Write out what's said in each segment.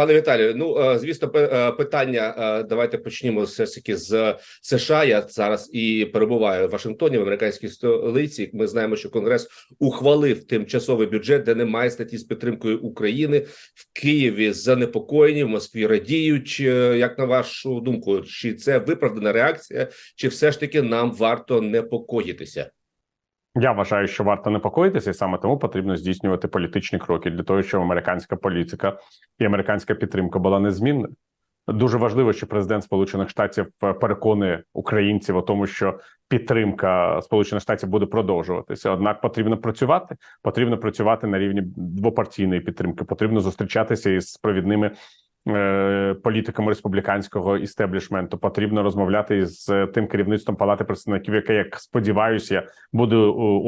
Пане Віталію, ну е, звісно, е, питання. е, Давайте почнімо все ж таки з США. Я зараз і перебуваю в Вашингтоні, в американській столиці. Ми знаємо, що Конгрес ухвалив тимчасовий бюджет, де немає статті з підтримкою України в Києві. Занепокоєні в Москві радіють. Як на вашу думку, чи це виправдана реакція, чи все ж таки нам варто непокоїтися? Я вважаю, що варто непокоїтися, і саме тому потрібно здійснювати політичні кроки для того, щоб американська політика і американська підтримка була незмінною. Дуже важливо, що президент Сполучених Штатів е, переконує українців у тому, що підтримка Сполучених Штатів буде продовжуватися. Однак потрібно працювати. Потрібно працювати на рівні двопартійної підтримки. Потрібно зустрічатися із провідними е, політиками республіканського істеблішменту. Потрібно розмовляти із е, тим керівництвом палати представників, яке, як сподіваюся, буде е,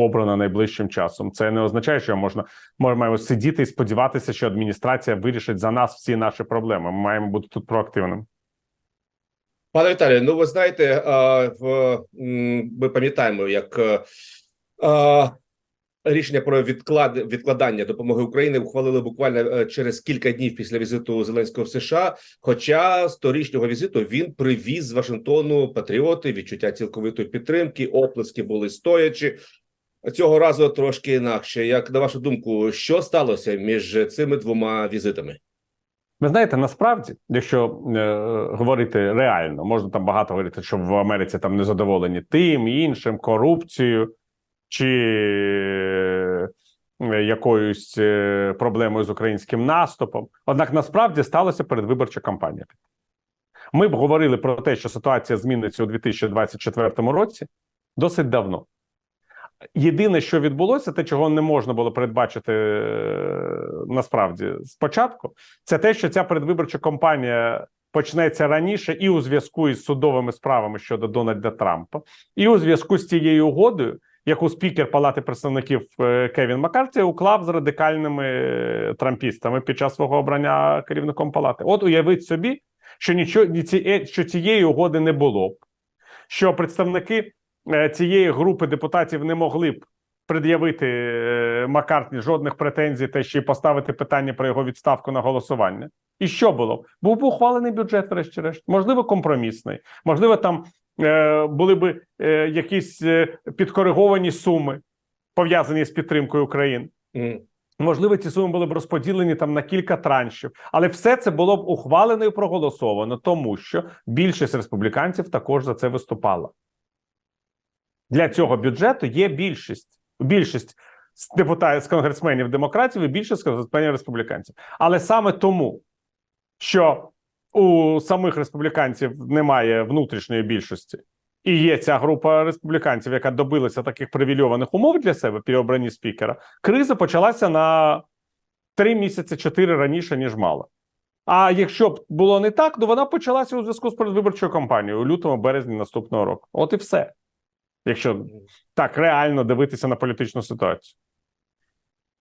обрано найближчим часом. Це не означає, що можна маємо сидіти і сподіватися, що адміністрація вирішить за нас всі наші проблеми. Ми маємо бути тут проактивними. Пане Віталію, ну ви знаєте, ми пам'ятаємо, як рішення про відклад відкладання допомоги Україні ухвалили буквально е, через кілька днів після візиту Зеленського в США. Хоча з торічнього візиту він привіз з Вашингтону патріоти, відчуття цілковитої підтримки, оплески були стоячі. Цього разу трошки інакше. Як на вашу думку, що сталося між цими двома візитами? Ви знаєте, насправді, якщо е, говорити реально, можна там багато говорити, що в Америці там незадоволені тим, іншим, корупцією чи е, якоюсь е, проблемою з українським наступом. Однак насправді сталося передвиборча кампанія. Ми б говорили про те, що ситуація зміниться у 2024 році досить давно. Єдине, що відбулося, те, чого не можна було передбачити е, насправді спочатку, це те, що ця передвиборча кампанія почнеться раніше, і у зв'язку із судовими справами щодо Дональда Трампа, і у зв'язку з тією угодою, яку спікер Палати представників е, Кевін Маккарті уклав з радикальними е, трампістами під час свого обрання керівником палати. От уявіть собі, що нічого е, що цієї угоди не було б, що представники цієї групи депутатів не могли б пред'явити Маккартні жодних претензій, та ще й поставити питання про його відставку на голосування. І що було? Був би ухвалений бюджет, врешті-решт, можливо, компромісний, можливо, там були б е, якісь е, підкориговані суми, пов'язані з підтримкою України. Можливо, ці суми були б розподілені там на кілька траншів, але все це було б ухвалено і проголосовано, тому що більшість республіканців також за це виступала. Для цього бюджету є більшість. Більшість з депутатів з конгресменів демократів і більшість з конгресменів республіканців. Але саме тому, що у самих республіканців немає внутрішньої більшості, і є ця група республіканців, яка добилася таких привільованих умов для себе при обранні спікера, криза почалася на три місяці, чотири раніше, ніж мала. А якщо б було не так, то вона почалася у зв'язку з передвиборчою кампанією у лютому березні наступного року. От і все. Якщо так реально дивитися на політичну ситуацію.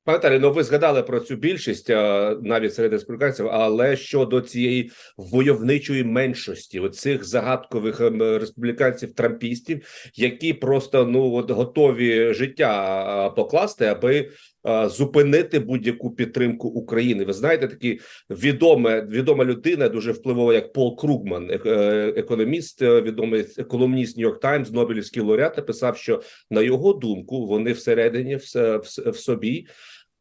Пане ну ви згадали про цю більшість е, навіть серед республіканців, але щодо цієї войовничої меншості, оцих загадкових ем, республіканців трампістів, які просто ну от готові життя е, покласти, аби зупинити будь-яку підтримку України. Ви знаєте, такі відоме відома людина, дуже впливова, як Пол Кругман, е, економіст, е, відомий колумніст Нью-Йорк Таймс, Нобелівський лауреат, писав, що на його думку вони всередині в, в, в собі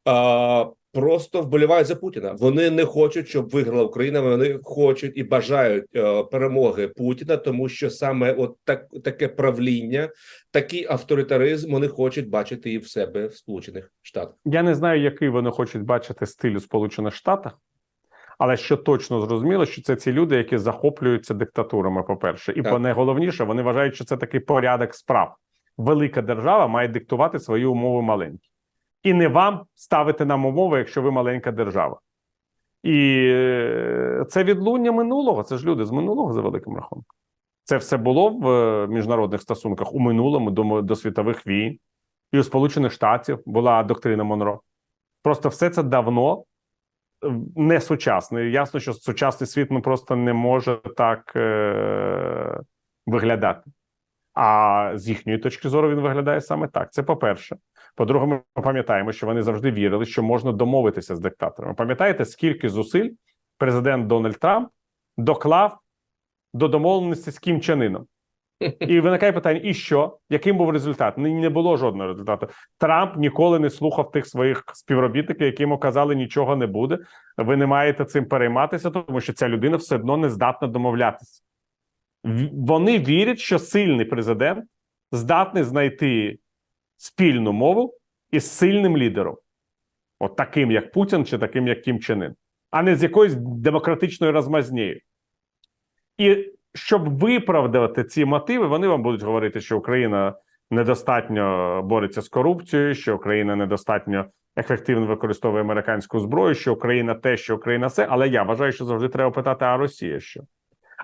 а, просто вболівають за Путіна. Вони не хочуть, щоб виграла Україна. Вони хочуть і бажають е, перемоги Путіна, тому що саме от так таке правління, такий авторитаризм вони хочуть бачити і в себе в Сполучених Штатах. Я не знаю, який вони хочуть бачити стиль у Сполучених Штатах, але що точно зрозуміло, що це ці люди, які захоплюються диктатурами, по-перше, і Так. по найголовніше, вони вважають, що це такий порядок справ. Велика держава має диктувати свої умови маленькі. І не вам ставити нам умови, якщо ви маленька держава. І е, це відлуння минулого. Це ж люди з минулого за великим рахунком. Це все було в е, міжнародних стосунках у минулому до, до світових війн. І у Сполучених Штатів була доктрина Монро. Просто все це давно не сучасне. Ясно, що сучасний світ ну, просто не може так е- виглядати. А з їхньої точки зору він виглядає саме так. Це по-перше. По-друге, ми пам'ятаємо, що вони завжди вірили, що можна домовитися з диктаторами. Пам'ятаєте, скільки зусиль президент Дональд Трамп доклав до домовленості з Кім Чен Іном. І виникає питання: і що? Яким був результат? Не було жодного результату. Трамп ніколи не слухав тих своїх співробітників, які йому казали, нічого не буде. Ви не маєте цим перейматися, тому що ця людина все одно не здатна домовлятися. Вони вірять, що сильний президент здатний знайти спільну мову із сильним лідером, от таким, як Путін, чи таким, як Кім Чен Ін, а не з якоюсь демократичною розмазнею. І щоб виправдати ці мотиви, вони вам будуть говорити, що Україна недостатньо бореться з корупцією, що Україна недостатньо ефективно використовує американську зброю, що Україна те, що Україна все. Але я вважаю, що завжди треба питати, а Росія що?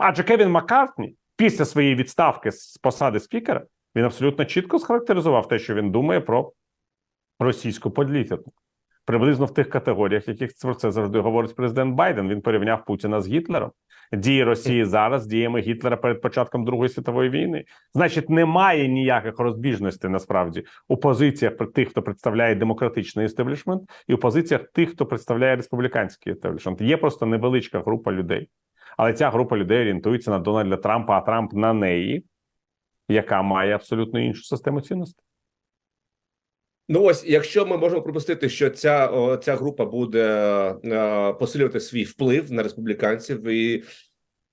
Адже Кевін Маккартні після своєї відставки з посади спікера він абсолютно чітко схарактеризував те, що він думає про російську політику. Приблизно в тих категоріях, яких про це завжди говорить президент Байден. Він порівняв Путіна з Гітлером. Дії Росії зараз з діями Гітлера перед початком Другої світової війни. Значить, немає ніяких розбіжностей насправді у позиціях тих, хто представляє демократичний істеблішмент, і у позиціях тих, хто представляє республіканський істеблішмент. Є просто невеличка група людей, але ця група людей орієнтується на Дональда Трампа, а Трамп на неї, яка має абсолютно іншу систему цінностей. Ну ось, якщо ми можемо припустити, що ця ця група буде е, посилювати свій вплив на республіканців, і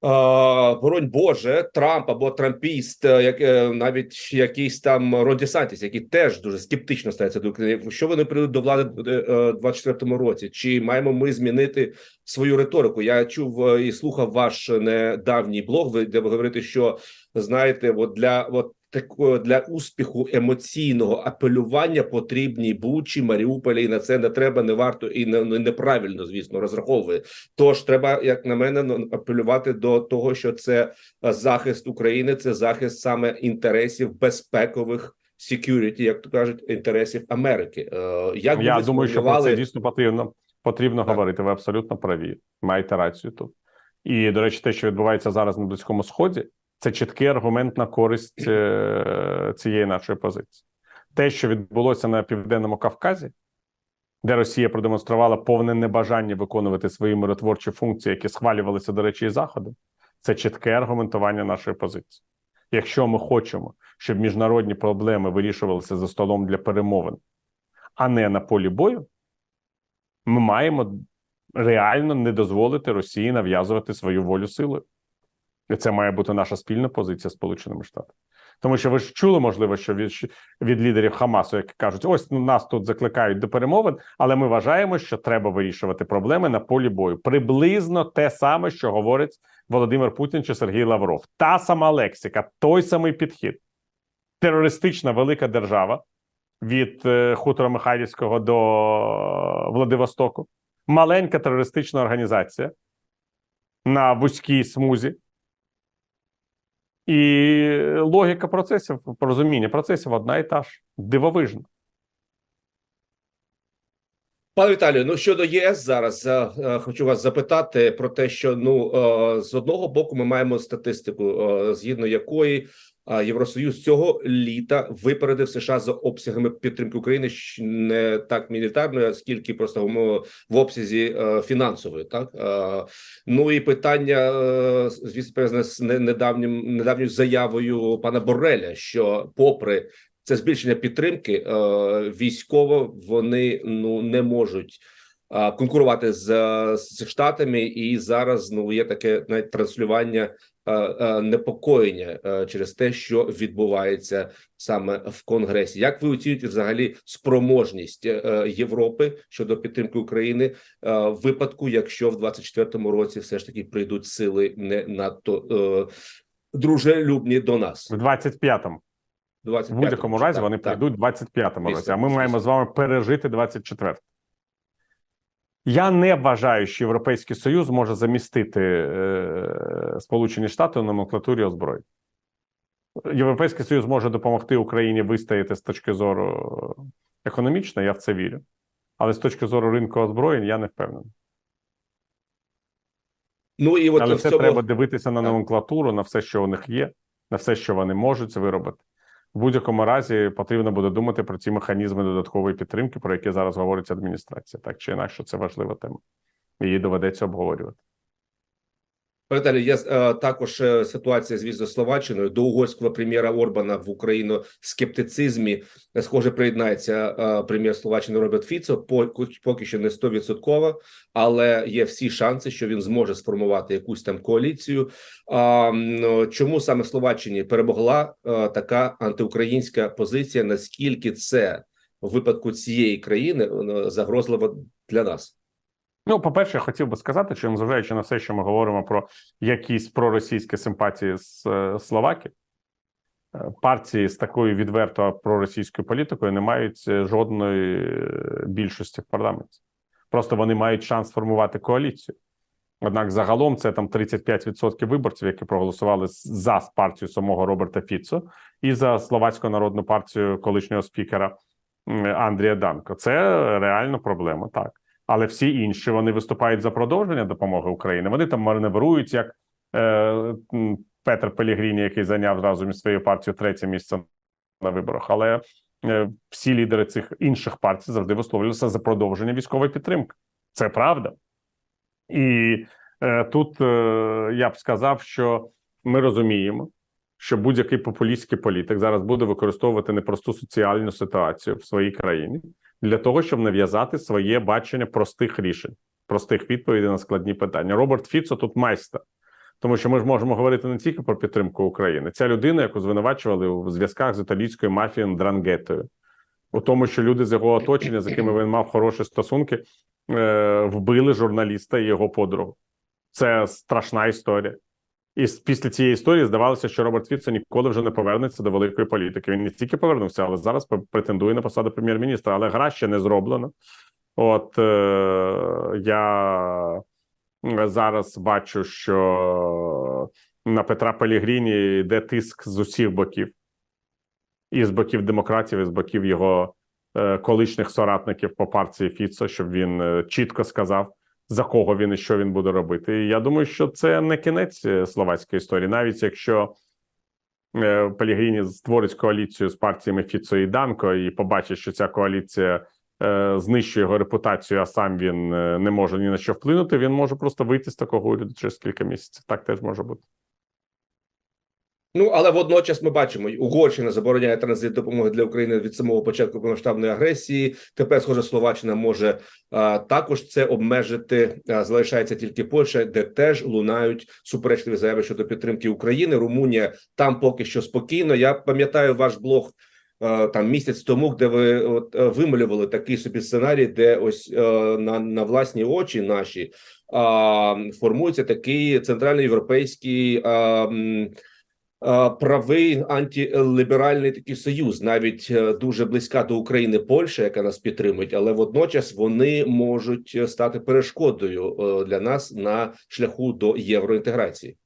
боронь Боже, Трамп або Трампіст, е, як е, навіть якийсь там Рон Десантіс, який теж дуже скептично ставиться до України. Що вони прийдуть до влади е, в 24-му році? Чи маємо ми змінити свою риторику? Я чув і слухав ваш недавній блог, де ви говорите, що знаєте, от для от такого для успіху емоційного апелювання потрібні Бучі, Маріуполі, і на це не треба, не варто і не, не- неправильно, звісно, розраховує. Тож треба, як на мене, ну, апелювати до того, що це е, захист України, це захист саме інтересів безпекових security, як то кажуть, інтересів Америки. Е, Як Я думаю, що про це дійсно потрібно потрібно Так. говорити. Ви абсолютно праві. Маєте рацію тут. І до речі, те, що відбувається зараз на близькому сході, це чіткий аргумент на користь е, цієї нашої позиції. Те, що відбулося на південному Кавказі, де Росія продемонструвала повне небажання виконувати свої миротворчі функції, які схвалювалися, до речі, і заходом, це чітке аргументування нашої позиції. Якщо ми хочемо, щоб міжнародні проблеми вирішувалися за столом для перемовин, а не на полі бою, ми маємо реально не дозволити Росії нав'язувати свою волю силою. І це має бути наша спільна позиція з Сполученими Штатами. Тому що ви ж чули, можливо, що від, від лідерів Хамасу, які кажуть, ось ну, нас тут закликають до перемовин, але ми вважаємо, що треба вирішувати проблеми на полі бою. Приблизно те саме, що говорить Володимир Путін чи Сергій Лавров. Та сама лексика, той самий підхід. Терористична велика держава від е, хутора Михайлівського до Владивостоку, маленька терористична організація на вузькій смузі. І логіка процесів, порозуміння процесів одна і та ж дивовижна. Пане Віталію, ну щодо ЄС зараз е, е, хочу вас запитати про те, що ну е, з одного боку ми маємо статистику, згідно якої Євросоюз цього літа випередив США за обсягами підтримки України не так мілітарної, а скільки просто в, обсязі е, фінансової. Так ну і питання е, звісно пов'язане з недавнім недавньою заявою пана Борреля, що попри це збільшення підтримки е, військово вони ну не можуть конкурувати з, з штатами, і зараз ну є таке навіть транслювання непокоєння е, через те, що відбувається саме в Конгресі. Як ви оцінюєте взагалі спроможність е, Європи щодо підтримки України е, в випадку, якщо в 24-му році все ж таки прийдуть сили не надто е, дружелюбні до нас? В 25-му. В 25-му, будь-якому разі так, вони так. прийдуть в 25-му році, а ми маємо з вами пережити 24 Я не вважаю, що Європейський Союз може замістити е, Сполучені Штати у номенклатурі озброєнь. Європейський Союз може допомогти Україні вистояти з точки зору економічної, я в це вірю. Але з точки зору ринку озброєнь я не впевнений. Ну і от Але це цьому треба дивитися на номенклатуру, на все, що у них є, на все, що вони можуть виробити. В будь-якому разі потрібно буде думати про ці механізми додаткової підтримки, про які зараз говорить адміністрація. Так чи інакше, це важлива тема. Її доведеться обговорювати. Віталію, є е, також е, ситуація, звісно, з Словаччиною. До угорського прем'єра Орбана в Україну скептицизмі е, схоже приєднається прем'єр Словаччини Роберт Фіцо. Поки, що не стовідсотково, але є всі шанси, що він зможе сформувати якусь там коаліцію. А, чому саме Словаччині перемогла така антиукраїнська позиція? Наскільки це в випадку цієї країни загрозливо для нас? Ну, по-перше, я хотів би сказати, що незважаючи на все, що ми говоримо про якісь проросійські симпатії з е, Словаків, е, партії з такою відверто проросійською політикою не мають е, жодної більшості в парламенті. Просто вони мають шанс сформувати коаліцію. Однак загалом це там 35% виборців, які проголосували за партію самого Роберта Фіцо і за словацьку народну партію колишнього спікера Андрія Данко. Це реально проблема, так. Але всі інші вони виступають за продовження допомоги Україні. Вони там маневрують, як е, Петр Пелігріні, який зайняв разом із своєю партією третє місце на виборах. Але е, всі лідери цих інших партій завжди висловлювалися за продовження військової підтримки. Це правда. І е, тут е, я б сказав, що ми розуміємо, що будь-який популістський політик зараз буде використовувати непросту соціальну ситуацію в своїй країні для того, щоб нав'язати своє бачення простих рішень, простих відповідей на складні питання. Роберт Фіцо тут майстер, тому що ми ж можемо говорити не тільки про підтримку України. Ця людина, яку звинувачували у зв'язках з італійською мафією Дрангетою, у тому, що люди з його оточення, з якими він мав хороші стосунки, е, вбили журналіста і його подругу. Це страшна історія. І після цієї історії здавалося, що Роберт Фіцо ніколи вже не повернеться до великої політики. Він не тільки повернувся, але зараз претендує на посаду прем'єр-міністра. Але гра ще не зроблена. От е, я зараз бачу, що на Петра Пелігріні йде тиск з усіх боків, і з боків демократів, і з боків його е, колишніх соратників по партії Фіцо, щоб він е, чітко сказав, за кого він і що він буде робити. І я думаю, що це не кінець е, словацької історії, навіть якщо е, Пелігріні створить коаліцію з партіями Фіцо і Данко, і побачить, що ця коаліція е, знищує його репутацію, а сам він не може ні на що вплинути. Він може просто вийти з такого уряду через кілька місяців. Так теж може бути. Ну але водночас ми бачимо, Угорщина забороняє транзит допомоги для України від самого початку повномасштабної агресії. Тепер, схоже, Словаччина може а, також це обмежити. А, залишається тільки Польща, де теж лунають суперечливі заяви щодо підтримки України. Румунія там поки що спокійно. Я пам'ятаю ваш блог. Там місяць тому, де ви от е, вималювали такий собі сценарій, де ось е, на, на власні очі наші а, формується такий центральноєвропейський а, правий антиліберальний такий союз, навіть е, дуже близька до України Польща, яка нас підтримує, але водночас вони можуть е, стати перешкодою е, для нас на шляху до євроінтеграції.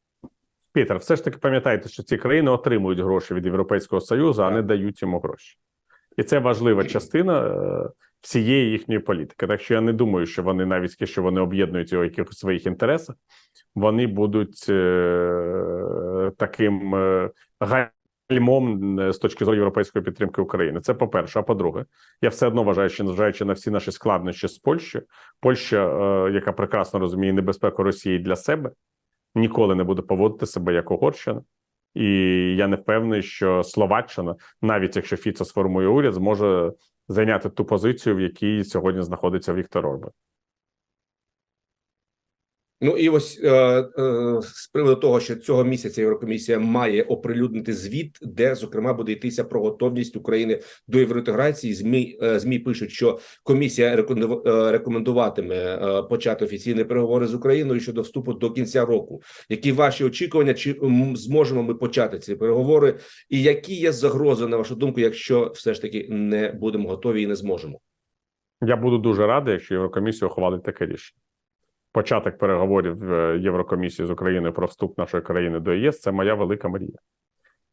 Пітер, все ж таки пам'ятайте, що ці країни отримують гроші від Європейського Союзу, а не дають йому гроші. І це важлива частина е, всієї їхньої політики. Так що я не думаю, що вони навіть що вони об'єднують його якихось своїх інтересах, вони будуть е, таким е, гальмом е, з точки зору європейської підтримки України. Це по-перше. А по-друге, я все одно вважаю, що незважаючи на всі наші складнощі з Польщею, Польща, е, яка прекрасно розуміє небезпеку Росії для себе, ніколи не буде поводити себе як Угорщина. І я не впевнений, що Словаччина, навіть якщо Фіцо сформує уряд, зможе зайняти ту позицію, в якій сьогодні знаходиться Віктор Орбан. Ну і ось е, е, з приводу того, що цього місяця Єврокомісія має оприлюднити звіт, де зокрема буде йтися про готовність України до євроінтеграції. Змі е, змі пишуть, що комісія е, рекомендуватиме е, почати офіційні переговори з Україною щодо вступу до кінця року. Які ваші очікування? Чи зможемо ми почати ці переговори? І які є загрози на вашу думку, якщо все ж таки не будемо готові і не зможемо? Я буду дуже радий, якщо Єврокомісія ухвалить таке рішення. Початок переговорів е, Єврокомісії з Україною про вступ нашої країни до ЄС це моя велика мрія.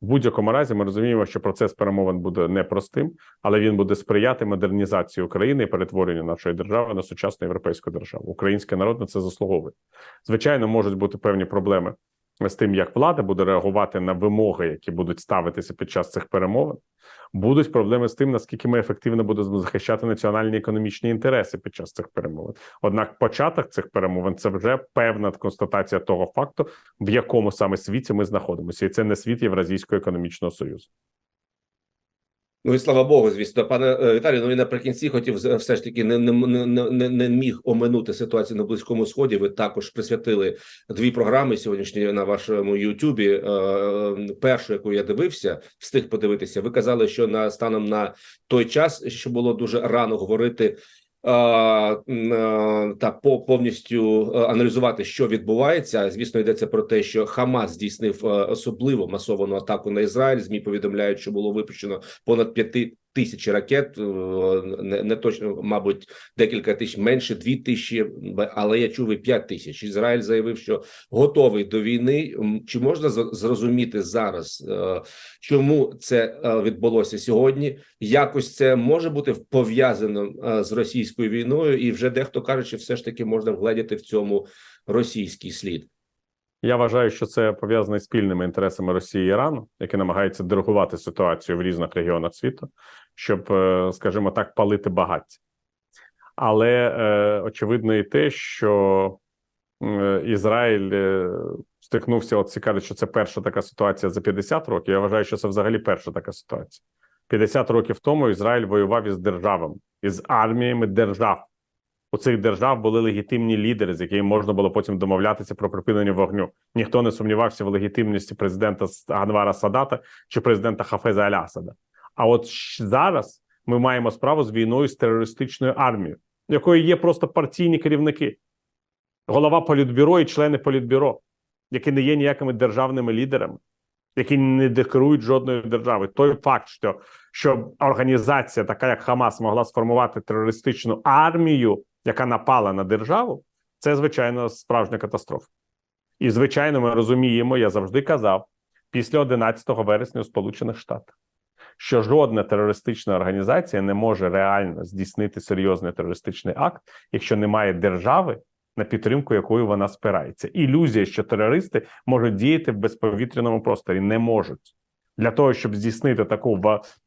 В будь-якому разі ми розуміємо, що процес перемовин буде непростим, але він буде сприяти модернізації України і перетворенню нашої держави на сучасну європейську державу. Український народ на це заслуговує. Звичайно, можуть бути певні проблеми з тим, як влада буде реагувати на вимоги, які будуть ставитися під час цих перемовин. Будуть проблеми з тим, наскільки ми ефективно будемо захищати національні економічні інтереси під час цих перемовин. Однак, початок цих перемовин це вже певна констатація того факту, в якому саме світі ми знаходимося, і це не світ Євразійського економічного союзу. Ну і слава Богу, звісно, пане е, Віталію. Ну і наприкінці хотів все ж таки не, не, не, не, не міг оминути ситуацію на близькому сході. Ви також присвятили дві програми сьогоднішні на вашому Ютубі. Е, Першу, яку я дивився, встиг подивитися. Ви казали, що на станом на той час, що було дуже рано говорити. Та по повністю е, аналізувати, що відбувається. Звісно, йдеться про те, що Хамас здійснив е, особливо масовану атаку на Ізраїль. Змі повідомляють, що було випущено понад п'яти тисячі ракет. е, Не, не точно, мабуть, декілька тисяч менше, дві тисячі, але я чув і п'ять тисяч. Ізраїль заявив, що готовий до війни. Чи можна зрозуміти зараз, е, чому це е, відбулося сьогодні? Якось це може бути пов'язано з російською війною, і вже дехто каже, що все ж таки можна вгледіти в цьому російський слід. Я вважаю, що це пов'язане з спільними інтересами Росії і Ірану, які намагаються диригувати ситуацію в різних регіонах світу, щоб, е, скажімо так, палити багаття. Але е, очевидно і те, що е, Ізраїль е, стикнувся. От всі що це перша така ситуація за 50 років. Я вважаю, що це взагалі перша така ситуація. 50 років тому Ізраїль воював із державами, із арміями держав. У цих держав були легітимні лідери, з якими можна було потім домовлятися про припинення вогню. Ніхто не сумнівався в легітимності президента Анвара Садата чи президента Хафеза Алясада. А от зараз ми маємо справу з війною з терористичною армією, якої є просто партійні керівники, голова політбюро і члени політбюро, які не є ніякими державними лідерами, які не декорують жодної держави. Той факт, що, що організація, така як Хамас, могла сформувати терористичну армію, яка напала на державу, це звичайно справжня катастрофа. І звичайно, ми розуміємо, я завжди казав після 11 вересня у Сполучених Штатах, що жодна терористична організація не може реально здійснити серйозний терористичний акт, якщо немає держави, на підтримку якої вона спирається. Ілюзія, що терористи можуть діяти в безповітряному просторі, не можуть. Для того, щоб здійснити таку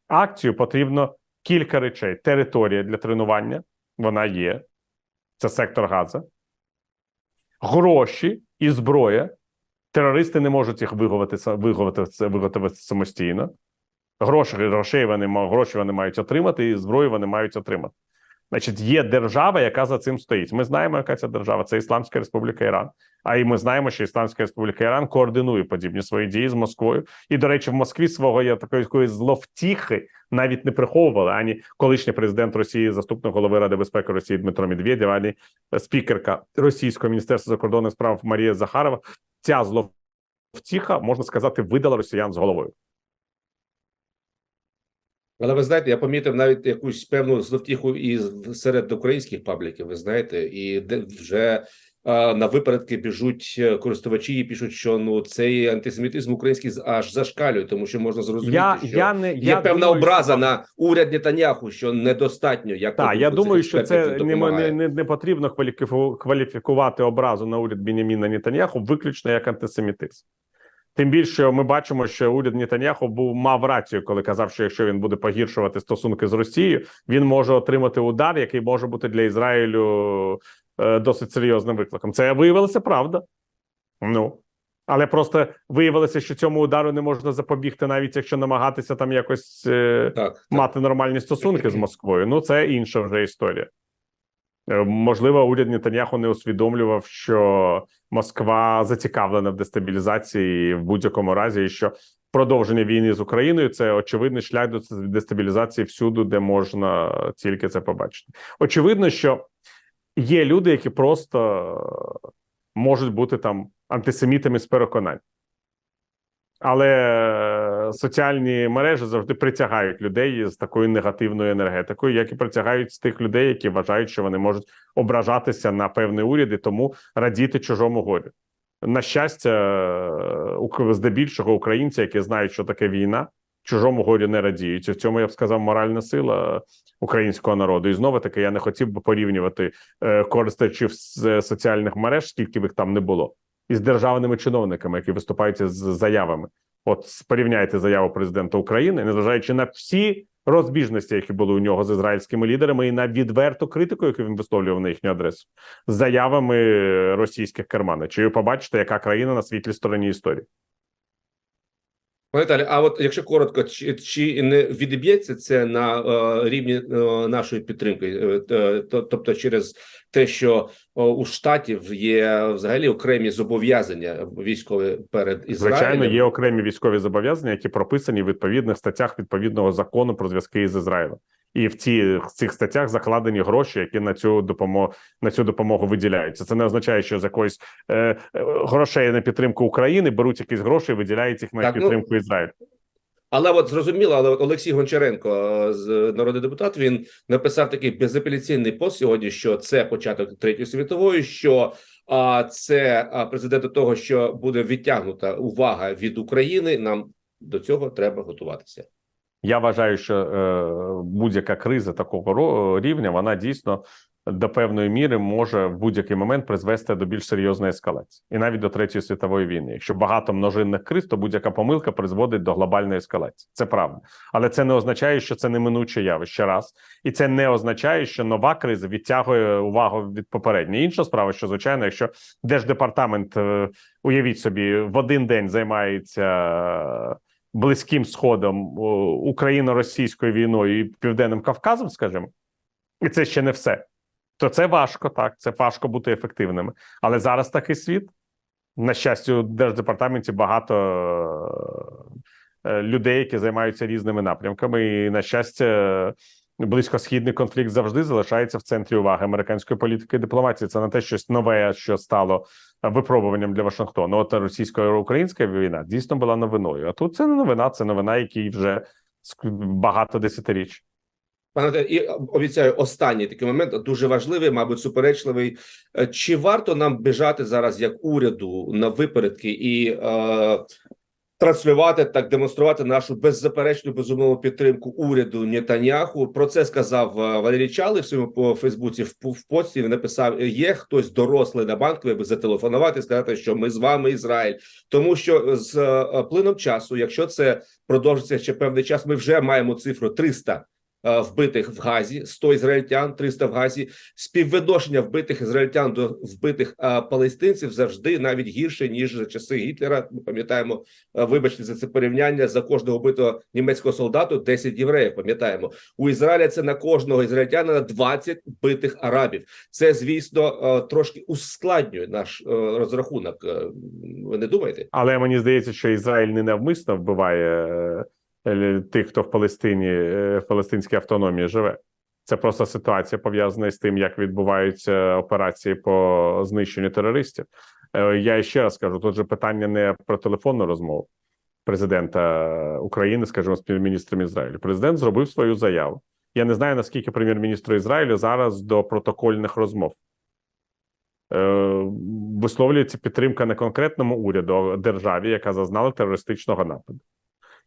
акцію, потрібно кілька речей: територія для тренування, вона є, це сектор Газа, гроші і зброя. Терористи не можуть їх виговати виготовити, самостійно. Гроші, грошей вони, гроші вони мають отримати, і зброю вони мають отримати. Значить, є держава, яка за цим стоїть. Ми знаємо, яка ця держава. Це Ісламська Республіка Іран. А і ми знаємо, що Ісламська Республіка Іран координує подібні свої дії з Москвою. І, до речі, в Москві свого є такої якоїсь зловтіхи навіть не приховували ані колишній президент Росії, заступник голови Ради безпеки Росії Дмитро Медведєв, ані спікерка Російського міністерства закордонних справ Марія Захарова. Ця зловтіха, можна сказати, видала росіян з головою. Але ви знаєте, я помітив навіть якусь певну зловтіху і серед українських пабліків. Ви знаєте, і де вже а, на випередки біжуть е, користувачі і пишуть, що ну цей антисемітизм український аж зашкалює, тому що можна зрозуміти, Я, що я не є я певна думаю, образа що- на уряд Нетаньяху, що недостатньо. Як Так, я думаю, що це не, не, не, не потрібно кваліфіку- кваліфікувати образу на уряд Беняміна Нетаньяху виключно як антисемітизм. Тим більше ми бачимо, що уряд Нетаньяху був мав рацію, коли казав, що якщо він буде погіршувати стосунки з Росією, він може отримати удар, який може бути для Ізраїлю е, досить серйозним викликом. Це виявилося правда. Ну але просто виявилося, що цьому удару не можна запобігти, навіть якщо намагатися там якось е, Так, так. мати нормальні стосунки з Москвою. Ну це інша вже історія. Е, Можливо, уряд Нетаньяху не усвідомлював, що Москва зацікавлена в дестабілізації в будь-якому разі, і що продовження війни з Україною це очевидний шлях до дестабілізації всюди, де можна тільки це побачити. Очевидно, що є люди, які просто можуть бути там антисемітами з переконань. Але соціальні мережі завжди притягають людей з такою негативною енергетикою, як і притягають з тих людей, які вважають, що вони можуть ображатися на певний уряд і тому радіти чужому горю. На щастя, е, здебільшого українці, які знають, що таке війна, чужому горю не радіють. І в цьому я б сказав моральна сила українського народу. І знову таки я не хотів би порівнювати е, користувачів з соціальних мереж, скільки б їх там не було. із державними чиновниками, які виступають з заявами. От порівняйте заяву президента України, незважаючи на всі розбіжності, які були у нього з ізраїльськими лідерами, і на відверту критику, яку він висловлював на їхню адресу, з заявами російських керманичів. Побачите, яка країна на світлій стороні історії. Пане Віталій, а от якщо коротко, чи, чи не відіб'ється це на е, рівні е, нашої підтримки? Е, е, то- тобто через те, що у штатів є взагалі окремі зобов'язання військові перед Ізраїлем? Звичайно, є окремі військові зобов'язання, які прописані в відповідних статтях відповідного закону про зв'язки з Ізраїлем. І в ці в цих статтях закладені гроші, які на цю допомогу на цю допомогу виділяються. Це не означає, що з якоїсь е, е, грошей на підтримку України беруть якісь гроші, і виділяють їх на Так, ну, підтримку Ізраїлю. Але от зрозуміло, але Олексій Гончаренко, е, з народний депутат, він написав такий безапеляційний пост сьогодні, що це початок третьої світової, що а це а, президент до того, що буде відтягнута увага від України. Нам до цього треба готуватися. Я вважаю, що е, будь-яка криза такого рівня вона дійсно до певної міри може в будь-який момент призвести до більш серйозної ескалації, і навіть до третьої світової війни. Якщо багато множинних криз, то будь-яка помилка призводить до глобальної ескалації. Це правда, але це не означає, що це неминуче явище раз, і це не означає, що нова криза відтягує увагу від попередньої. Інша справа, що звичайно, якщо держдепартамент, е, уявіть собі, в один день займається. Близьким сходом україно-російською війною і південним Кавказом, скажімо, і це ще не все. То це важко, так це важко бути ефективними. Але зараз такий світ. На щастя, у держдепартаменті багато е, людей, які займаються різними напрямками. І на щастя, близькосхідний конфлікт завжди залишається в центрі уваги американської політики і дипломатії. Це не те щось нове, що стало випробуванням для Вашингтону. От російсько-українська війна дійсно була новиною. А тут це не новина, це новина, якій вже багато десятиріч. Пане і обіцяю останній такий момент дуже важливий, мабуть, суперечливий. Е, Чи варто нам біжати зараз як уряду на випередки і е, транслювати так, демонструвати нашу беззаперечну безумовну підтримку уряду Нетаньяху? Про це сказав е, Валерій Чалий в своєму по Фейсбуці в, в пості. Він написав: є хтось дорослий на банкові, аби зателефонувати і сказати, що ми з вами Ізраїль, тому що з е, плином часу, якщо це продовжиться ще певний час, ми вже маємо цифру 300 е, вбитих в Газі, 100 ізраїльтян, 300 в Газі. Співвідношення вбитих ізраїльтян до вбитих е, палестинців завжди навіть гірше ніж за часи Гітлера. Ми пам'ятаємо, е, вибачте за це порівняння за кожного вбитого німецького солдату 10 євреїв. Пам'ятаємо у Ізраїля. Це на кожного ізраїльтянина 20 вбитих арабів. Це звісно е, трошки ускладнює наш е, розрахунок. Е, Ви не думаєте? Але мені здається, що Ізраїль не навмисно вбиває е, е, тих, хто в Палестині е, в палестинській автономії живе. Це просто ситуація пов'язана з тим, як відбуваються операції по знищенню терористів. Е, Я ще раз кажу: тут же питання не про телефонну розмову президента України, скажімо, з прем'єр-міністром Ізраїлю. Президент зробив свою заяву. Я не знаю наскільки прем'єр-міністру Ізраїлю зараз до протокольних розмов. Е, висловлюється підтримка не конкретному уряду, а державі, яка зазнала терористичного нападу.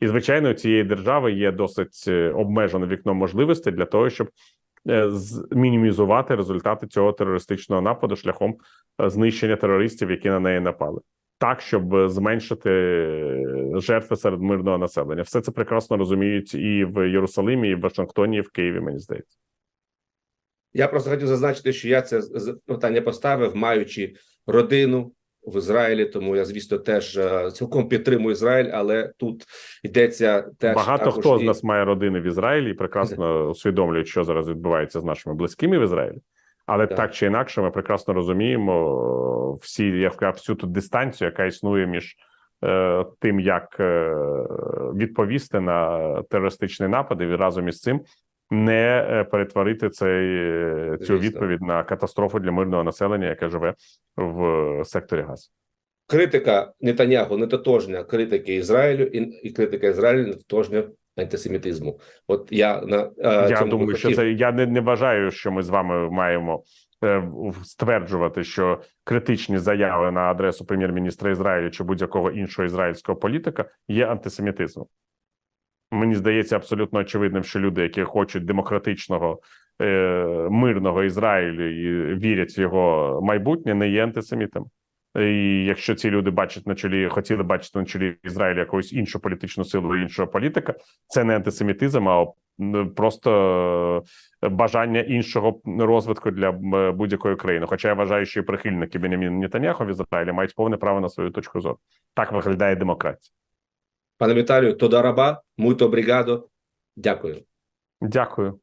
І, звичайно, цієї держави є досить е, обмежене вікно можливостей для того, щоб е, мінімізувати результати цього терористичного нападу шляхом е, знищення терористів, які на неї напали, так щоб зменшити жертви серед мирного населення. Все це прекрасно розуміють і в Єрусалимі, і в Вашингтоні, і в Києві. Мені здається. Я просто хотів зазначити, що я це питання поставив, маючи родину в Ізраїлі. Тому я, звісно, теж е, цілком підтримую Ізраїль, але тут йдеться теж Багато також хто і- з нас має родини в Ізраїлі і прекрасно усвідомлюють, що зараз відбувається з нашими близькими в Ізраїлі. Але Так. так, чи інакше, ми прекрасно розуміємо всі, я всю ту дистанцію, яка існує між е, тим, як е, відповісти на терористичний напад, і разом із цим не е, перетворити цей, е, цю відповідь на катастрофу для мирного населення, яке живе в секторі Газ. критика Нетаньяху не тотожня критики Ізраїлю, і, і критика Ізраїлю не тотожня антисемітизму. От я на е, Я цьому думаю, що це я не, не вважаю, що ми з вами маємо е, стверджувати, що критичні заяви на адресу прем'єр-міністра Ізраїлю чи будь-якого іншого ізраїльського політика є антисемітизмом. Мені здається абсолютно очевидним, що люди, які хочуть демократичного е, мирного Ізраїлю і вірять в його майбутнє, не є антисемітами. І якщо ці люди бачать на чолі, хотіли бачити на чолі Ізраїля якусь іншу політичну силу, іншого політика, це не антисемітизм, а просто бажання іншого розвитку для будь-якої країни. Хоча я вважаю, що і прихильники Беняміна Нетаньяху в Ізраїлі мають повне право на свою точку зору. Так виглядає демократія. Пане Віталію, тодараба, муйто бригадо. Дякую. Дякую.